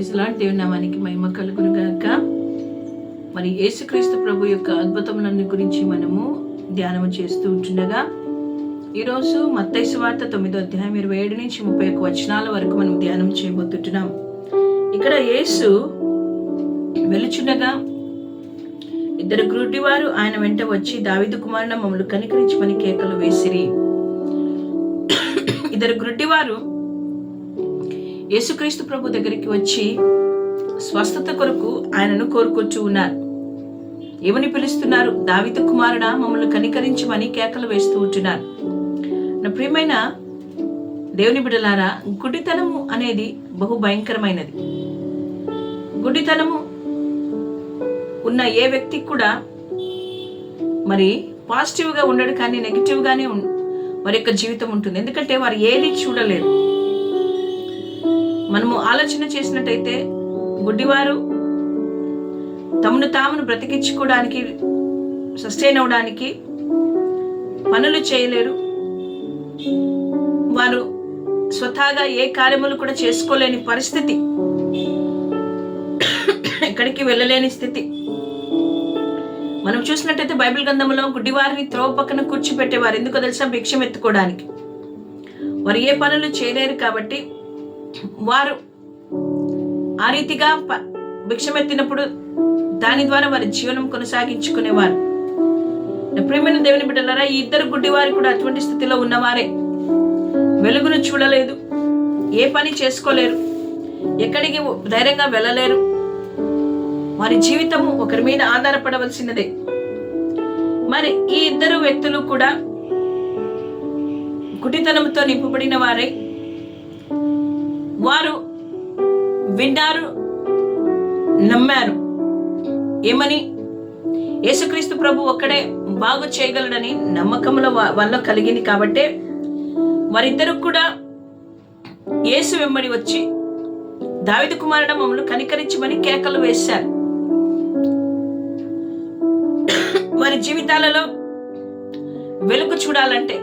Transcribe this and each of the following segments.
ఇస్లాంటి దేవుని నామానికి మహిమ కలుగును గాక. మరి యేసుక్రీస్తు ప్రభు యొక్క అద్భుతములన్నీ గురించి మనము ధ్యానము చేస్తూ ఉంటుండగా ఈరోజు మత్తైసు వార్త తొమ్మిదో అధ్యాయం ఇరవై ఏడు నుంచి ముప్పై ఒక్క వచనాల వరకు మనం ధ్యానం చేయబోతుంటున్నాం. ఇక్కడ యేసు వెలుచుండగా ఇద్దరు గ్రుడ్డివారు ఆయన వెంట వచ్చి దావిదు కుమారున మమ్మల్ని కనికరించమని కేకలు వేసిరి. ఇద్దరు గ్రుడ్డివారు యేసుక్రీస్తు ప్రభు దగ్గరికి వచ్చి స్వస్థత కొరకు ఆయనను కోరుకొచ్చు ఉన్నారు. ఏమని పిలుస్తున్నారు? దావిత కుమారుడా మమ్మల్ని కనికరించమని కేకలు వేస్తూ ఉంటున్నారు. నా ప్రియమైన దేవుని బిడలారా గుడ్డితనము అనేది బహు భయంకరమైనది గుడ్డితనము ఉన్న ఏ వ్యక్తికి కూడా మరి పాజిటివ్గా ఉండడు కానీ నెగిటివ్గానే వారి యొక్క జీవితం ఉంటుంది. ఎందుకంటే వారు ఏది చూడలేరు. మనము ఆలోచన చేసినట్టయితే గుడ్డివారు తమను తామును బ్రతికించుకోవడానికి సస్టైన్ అవడానికి పనులు చేయలేరు. వారు స్వతహాగా ఏ కార్యములు కూడా చేసుకోలేని పరిస్థితి. ఎక్కడికి వెళ్ళలేని స్థితి. మనం చూసినట్టయితే బైబిల్ గ్రంథంలో గుడ్డివారిని త్రోవ పక్కన కూర్చిపెట్టేవారు. ఎందుకో తెలుసా? భిక్షం ఎత్తుకోవడానికి వారు ఏ పనులు చేయలేరు కాబట్టి వారు ఆ రీతిగా ప- భిక్షమెత్తినప్పుడు దాని ద్వారా వారి జీవనం కొనసాగించుకునేవారు. ప్రేమైన దేవుని బిడ్డలారా ఈ ఇద్దరు గుడ్డివారు కూడా అటువంటి స్థితిలో ఉన్నవారే. వెలుగును చూడలేదు ఏ పని చేసుకోలేరు ఎక్కడికి ధైర్యంగా వెళ్ళలేరు. వారి జీవితము ఒకరి మీద ఆధారపడవలసినదే. మరి ఈ ఇద్దరు వ్యక్తులు కూడా కుటితనంతో నింపబడిన వారే. వారు విన్నారు నమ్మారు. ఏమని? యేసుక్రీస్తు ప్రభు ఒక్కడే బాగు చేయగలడని నమ్మకముల వల్ల కలిగింది కాబట్టే వారిద్దరూ కూడా యేసు వెంబడి వచ్చి దావిద కుమారుడ మమ్మల్ని కనికరించమని కేకలు వేశారు. వారి జీవితాలలో వెలుగు చూడాలంటే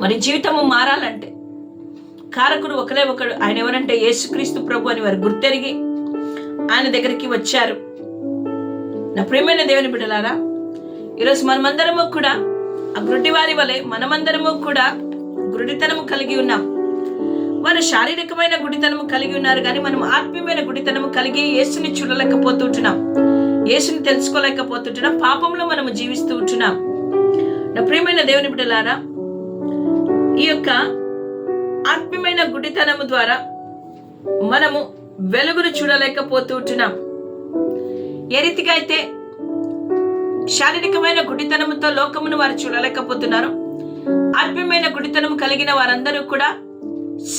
వారి జీవితము మారాలంటే కారకుడు ఒకరే ఒకడు. ఆయన ఎవరంటే యేసుక్రీస్తు ప్రభు అని వారు గుర్తెరిగి ఆయన దగ్గరికి వచ్చారు. నా ప్రియమైన దేవుని బిడ్డలారా ఈరోజు మనమందరము కూడా ఆ గుడ్డివారి వలె మనమందరము కూడా గుడితనము కలిగి ఉన్నాం. వారు శారీరకమైన గుడితనము కలిగి ఉన్నారు కానీ మనం ఆత్మీయమైన గుడితనము కలిగి యేసుని చూడలేకపోతుంటున్నాం. యేసుని తెలుసుకోలేకపోతుంటున్నాం. పాపంలో మనము జీవిస్తూ ఉంటున్నాం. నా ప్రియమైన దేవుని బిడ్డలారా ఈ యొక్క ఆత్మీయమైన గుడితనము ద్వారా మనము వెలుగును చూడలేకపోతూ ఉంటున్నాం ఏ రీతిగా అయితే శారీరకమైన గుడితనముతో లోకమును వారు చూడలేకపోతున్నారు ఆత్మీయమైన గుడితనము కలిగిన వారందరూ కూడా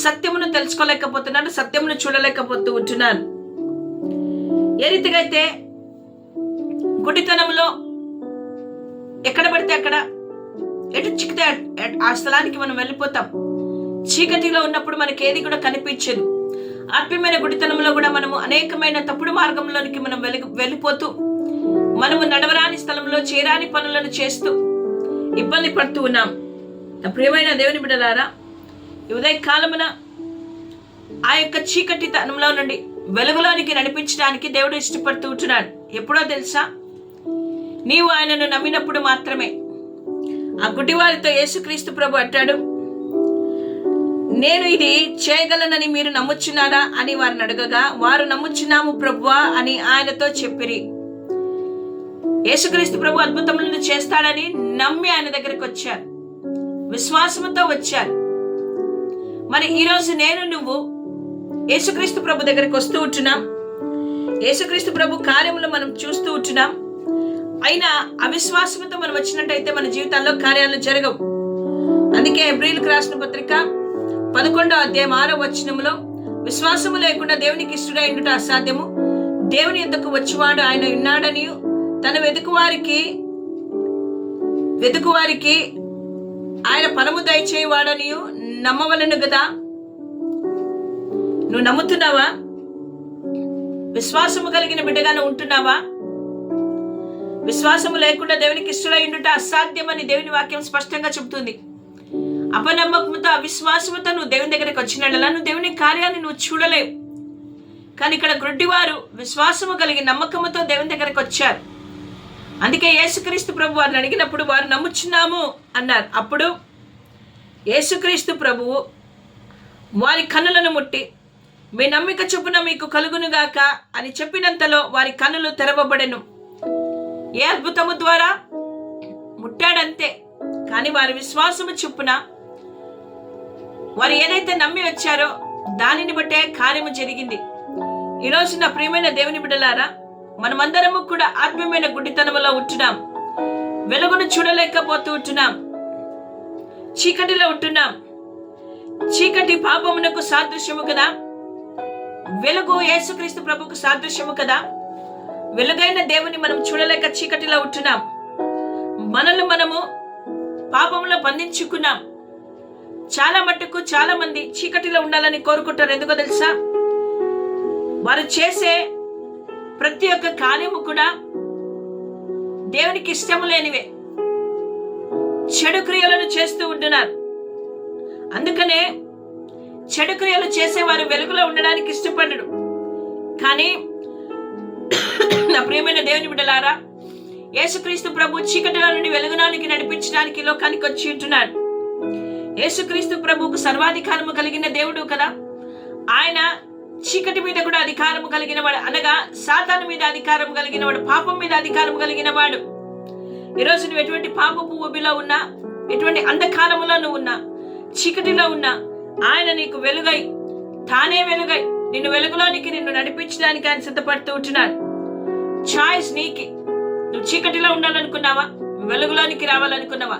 సత్యమును తెలుసుకోలేకపోతున్నారు సత్యమును చూడలేకపోతూ ఉంటున్నారు ఏ రీతిగా అయితే గుడితనంలో ఎక్కడ పడితే అక్కడ ఎటు చిక్కితే అట్- ఆ స్థలానికి మనం వెళ్ళిపోతాం. చీకటిలో ఉన్నప్పుడు మనకి ఏది కూడా కనిపించదు. ఆత్మీయమైన గుడితనంలో కూడా మనము అనేకమైన తప్పుడు మార్గంలోనికి మనం వెలి వెళ్ళిపోతూ మనము నడవరాని స్థలంలో చేరాని పనులను చేస్తూ ఇబ్బంది పడుతూ ఉన్నాం. నా ప్రియమైన దేవుని బిడలారా ఉదయ కాలమున ఆ యొక్క చీకటి తనంలో నుండి వెలుగులోనికి నడిపించడానికి దేవుడు ఇష్టపడుతూ ఉంటున్నాడు. ఎప్పుడో తెలుసా? నీవు ఆయనను నమ్మినప్పుడు మాత్రమే. ఆ గుడ్డివారితో యేసుక్రీస్తు ప్రభు అంటాడు నేను ఇది చేయగలనని మీరు నమ్ముచున్నారా అని వారిని అడగగా వారు నమ్ముచున్నాము ప్రభువా అని ఆయనతో చెప్పిరి. యేసుక్రీస్తు ప్రభు అద్భుతములను చేస్తాడని నమ్మి ఆయన దగ్గరికి వచ్చారు. విశ్వాసంతో వచ్చారు. మరి ఈరోజు నేను నువ్వు యేసుక్రీస్తు ప్రభు దగ్గరికి వస్తూ ఉంటున్నాం. యేసుక్రీస్తు ప్రభు కార్యములు మనం చూస్తూ ఉంటున్నాం. అయినా అవిశ్వాసంతో మనం వచ్చినట్టయితే మన జీవితాల్లో కార్యాలు జరగవు. అందుకే ఎబ్రిల్కి రాసిన పత్రిక పదకొండో అధ్యాయం ఆరో వచనంలో విశ్వాసము లేకుండా దేవునికి ఇష్టడైండుట అసాధ్యము. దేవుని ఎందుకు వచ్చివాడు? ఆయన ఉన్నాడని తన వెతుకువారికి వెతుకువారికి ఆయన పరము దయచేయవాడని నమ్మవలను కదా నువ్వు నమ్ముతున్నావా? విశ్వాసము కలిగిన బిడ్డగానే ఉంటున్నావా? విశ్వాసము లేకుండా దేవునికి ఇష్టడైండుట అసాధ్యమని దేవుని వాక్యం స్పష్టంగా చెబుతుంది. అపనమ్మకంతో అవిశ్వాసంతో నువ్వు దేవుని దగ్గరికి వచ్చినట్లా నువ్వు దేవుని కార్యాన్ని నువ్వు చూడలేవు. కానీ ఇక్కడ గుడ్డివారు విశ్వాసము కలిగి నమ్మకముతో దేవుని దగ్గరకు వచ్చారు. అందుకే యేసుక్రీస్తు ప్రభు వారిని అడిగినప్పుడు వారు నమ్ముచున్నాము అన్నారు. అప్పుడు యేసుక్రీస్తు ప్రభువు వారి కన్నులను ముట్టి మీ నమ్మిక చొప్పున మీకు కలుగునుగాక అని చెప్పినంతలో వారి కన్నులు తెరవబడెను. ఏ అద్భుతము ద్వారా? ముట్టాడంతే. కానీ వారి విశ్వాసము చొప్పున వారు ఏదైతే నమ్మి వచ్చారో దానిని బట్టే కార్యము జరిగింది. ఈరోజు నా ప్రియమైన దేవుని బిడ్డలారా మనమందరము కూడా ఆత్మీయమైన గుడ్డితనములో ఉంటున్నాం. వెలుగును చూడలేకపోతూ ఉంటున్నాం. చీకటిలో ఉంటున్నాం. చీకటి పాపమునకు సాదృశ్యము కదా? వెలుగు యేసుక్రీస్తు ప్రభుకు సాదృశ్యము కదా? వెలుగైన దేవుని మనం చూడలేక చీకటిలో ఉంటున్నాం. మనల్ని మనము పాపంలో బంధించుకున్నాం. చాలా మట్టుకు చాలా మంది చీకటిలో ఉండాలని కోరుకుంటారు. ఎందుకో తెలుసా? వారు చేసే ప్రతి ఒక్క కార్యము కూడా దేవునికి ఇష్టము లేనివే. చెడు క్రియలను చేస్తూ ఉంటున్నారు. అందుకనే చెడు క్రియలు చేసేవారు వెలుగులో ఉండడానికి ఇష్టపడడు కానీ నా ప్రియమైన దేవుని బిడ్డలారా యేసుక్రీస్తు ప్రభు చీకటిలో నుండి వెలుగునానికి నడిపించడానికి లోకానికి వచ్చి ఉంటున్నాడు. యేసుక్రీస్తు ప్రభువుకు సర్వాధికారము కలిగిన దేవుడు కదా? ఆయన చీకటి మీద కూడా అధికారము కలిగిన వాడు అనగా సాతాను మీద అధికారం కలిగిన వాడు పాపం మీద అధికారం కలిగిన వాడు ఈరోజు నువ్వు ఎటువంటి పాపపు ఊబిలో ఉన్నా ఎటువంటి అంధకారములో నువ్వు ఉన్నా చీకటిలో ఉన్నా ఆయన నీకు వెలుగై తానే వెలుగై నిన్ను వెలుగులోనికి నిన్ను నడిపించడానికి ఆయన సిద్ధపడుతూ ఉంటున్నాడు. చాయిస్ నీకి. నువ్వు చీకటిలో ఉండాలనుకున్నావా? వెలుగులోనికి రావాలనుకున్నావా?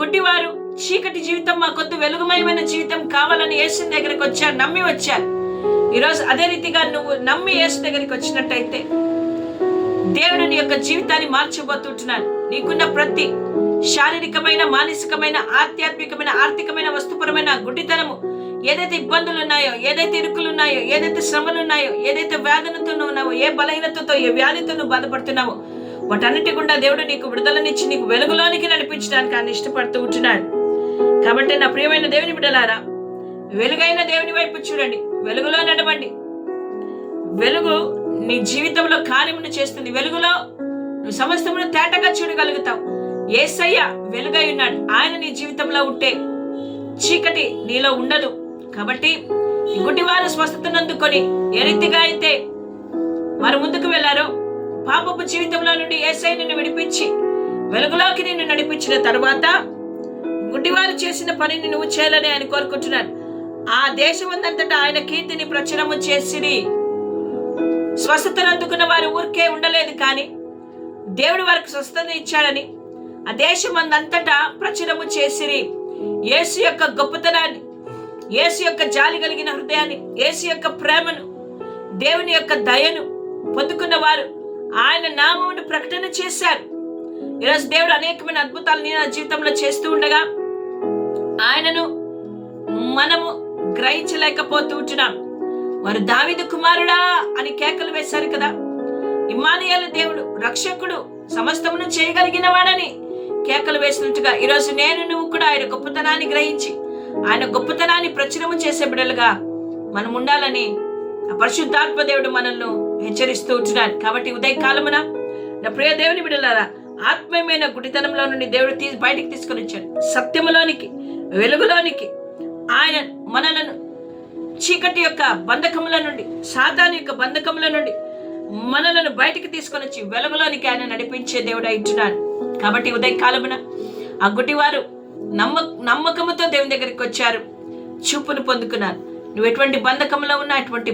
గుడ్డివారు చీకటి జీవితం మాకొద్దు వెలుగుమయమైన జీవితం కావాలని యేసు దగ్గరికి వచ్చారు నమ్మి వచ్చారు. ఈరోజు అదే రీతిగా నువ్వు నమ్మి యేసు దగ్గరికి వచ్చినట్టయితే దేవుడు నీ యొక్క జీవితాన్ని మార్చబోతుంటున్నాను నీకున్న ప్రతి శారీరకమైన మానసికమైన ఆధ్యాత్మికమైన ఆర్థికమైన వస్తుపరమైన గుడ్డితనము ఏదైతే ఇబ్బందులు ఉన్నాయో ఏదైతే ఇరుకులు ఉన్నాయో ఏదైతే శ్రమలు ఉన్నాయో ఏదైతే వేదనతో ఉన్నావో ఏ బలహీనతతో ఏ వ్యాధితో నువ్వు బాధపడుతున్నావో వాటన్నిటి గుండా దేవుడు నీకు విడుదలనిచ్చి నీకు వెలుగులోనికి నడిపించడానికి ఆయన ఇష్టపడుతూ ఉంటున్నాడు. కాబట్టి నా ప్రియమైన దేవుని బిడ్డలారా వెలుగైన దేవుని వైపు చూడండి వెలుగులో నడవండి. వెలుగు నీ జీవితంలో కార్యమును చేస్తుంది. వెలుగులో నువ్వు సమస్తమును తేటగా చూడగలుగుతావు. ఏసయ్య వెలుగై ఉన్నాడు. ఆయన నీ జీవితంలో ఉంటే చీకటి నీలో ఉండదు. కాబట్టి గుడ్డివారు స్వస్థతను అందుకొని ఏ రీతిగా అయితే వారు ముందుకు వెళ్ళారో పాపపు జీవితంలో నుండి ఏసై నిన్ను విడిపించి వెలుగులోకి నిన్ను నడిపించిన తర్వాత గుడ్డివారు చేసిన పనిని నువ్వు చేయాలని ఆయన కోరుకుంటున్నాను. ఆ దేశమందంతటా ఆయన కీర్తిని ప్రచురము చేసిరి. స్వస్థతను అందుకున్న వారు ఊరికే ఉండలేదు కానీ దేవుడు వారికి స్వస్థత ఇచ్చాడని ఆ దేశమందంతటా ప్రచురము చేసిరి. యేసు యొక్క గొప్పతనాన్ని యేసు యొక్క జాలి కలిగిన హృదయాన్ని యేసు యొక్క ప్రేమను దేవుని యొక్క దయను పొందుకున్న వారు ఆయన నామమును ప్రకటన చేశారు. ఈరోజు దేవుడు అనేకమైన అద్భుతాలు నీ నా జీవితంలో చేస్తూ ఉండగా ఆయనను మనము గ్రహించలేకపోతూ ఉంటున్నాం. వారు దావిదు కుమారుడా అని కేకలు వేశారు కదా. ఇమానియాల దేవుడు రక్షకుడు సమస్తమును చేయగలిగిన వాడని కేకలు వేసినట్టుగా ఈరోజు నేను నువ్వు కూడా ఆయన గొప్పతనాన్ని గ్రహించి ఆయన గొప్పతనాన్ని ప్రచురము చేసే బిడ్డలుగా మనం ఉండాలని పరిశుద్ధాత్మ దేవుడు మనల్ని హెచ్చరిస్తూ ఉంటున్నాను. కాబట్టి ఉదయ కాలమున నా ప్రియ దేవుని బిడ్డలారా ఆత్మీయమైన గుడితనంలో నుండి దేవుడు తీసి బయటికి తీసుకొని వచ్చాడు. సత్యములోనికి వెలుగులోనికి ఆయన మనలను చీకటి యొక్క బంధకముల నుండి సాతాను యొక్క బంధకముల నుండి మనలను బయటికి తీసుకొని వచ్చి వెలుగులోనికి ఆయన నడిపించే దేవుడు ఇచ్చున్నాడు కాబట్టి ఉదయ కాలమున ఆ గుటివారు నమ్మ నమ్మకముతో దేవుని దగ్గరికి వచ్చారు. చూపును పొందుకున్నారు. నువ్వు ఎటువంటి బంధకంలో ఉన్నా ఎటువంటి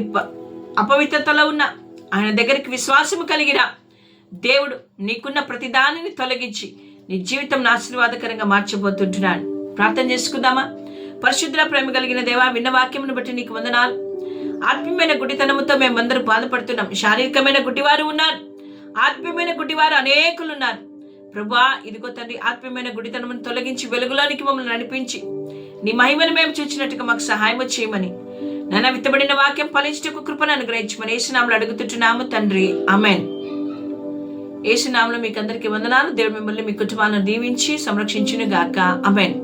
అపవిత్రతలో ఉన్నా ఆయన దగ్గరికి విశ్వాసము కలిగిరా. దేవుడు నీకున్న ప్రతిదానిని తొలగించి నీ జీవితం ఆశీర్వాదకరంగా మార్చబోతుంటున్నాడు. ప్రార్థన చేసుకుందామా? పరిశుద్ధ ప్రేమ కలిగిన దేవా విన్న వాక్యమును బట్టి నీకు వందనాలు. ఆత్మీయమైన గుడితనముతో మేమందరూ బాధపడుతున్నాం. శారీరకమైన గుడ్డివారు ఉన్నారు. ఆత్మీయమైన గుడ్డివారు అనేకులు ఉన్నారు. ప్రభా ఇదిగో తండ్రి ఆత్మీయమైన గుడితనమును తొలగించి వెలుగులోనికి మమ్మల్ని నడిపించి నీ మహిమను మేము చూచినట్టుగా మాకు సహాయం చేయమని నన్న విత్తబడిన వాక్యం ఫలించటకు కృపను అనుగ్రహించమని ఏసునాములు అడుగుతుంటున్నాము తండ్రి. అమెన్ ఏసునాములు మీకు అందరికీ వందనాలు. దేవుడు మిమ్మల్ని మీ కుటుంబాలను దీవించి సంరక్షించును గాక అమెన్